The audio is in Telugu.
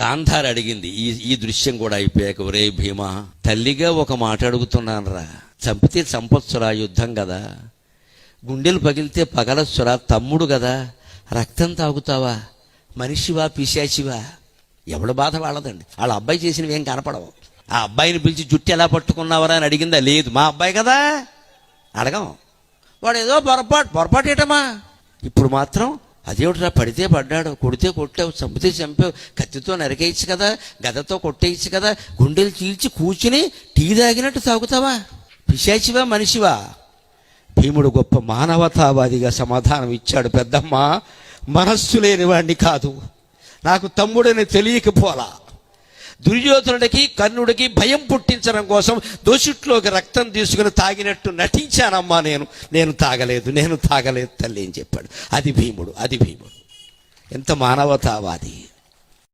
గాంధారి అడిగింది ఈ ఈ దృశ్యం కూడా అయిపోయాక ఒరే భీమా తల్లిగా ఒక మాట అడుగుతున్నానురా. చంపితే చంపొచ్చురా యుద్ధం కదా గుండెలు పగిలితే పగలొచ్చురా తమ్ముడు కదా రక్తం తాగుతావా? మనిషివా పిశాచివా? ఎవడు బాధ వాళ్ళదండి. వాళ్ళ అబ్బాయి చేసినవి ఏం కనపడవు. ఆ అబ్బాయిని పిలిచి జుట్టు ఎలా పట్టుకున్నావరా అని అడిగిందా? లేదు మా అబ్బాయి కదా అడగం. వాడు ఏదో పొరపాటు పొరపాటు ఏటమ్మా? ఇప్పుడు మాత్రం అదేమిట్రా పడితే పడ్డాడు కొడితే కొట్టావు చంపితే చంపావు కత్తితో నరికేయచ్చు కదా గదతో కొట్టేయచ్చు కదా గుండెలు చీల్చి కూర్చుని టీ తాగినట్టు తాగుతావా? పిశాచివా మనిషివా? భీముడు గొప్ప మానవతావాదిగా సమాధానం ఇచ్చాడు పెద్దమ్మ. మనస్సు లేని వాడిని కాదు. నాకు తమ్ముడని తెలియకపోలా. దుర్యోధనుడికి కర్ణుడికి భయం పుట్టించడం కోసం దోషిట్లోకి రక్తం తీసుకుని తాగినట్టు నటించానమ్మా నేను. నేను తాగలేదు నేను తాగలేదు తల్లి అని చెప్పాడు. అది భీముడు అది భీముడు. ఎంత మానవతావాది.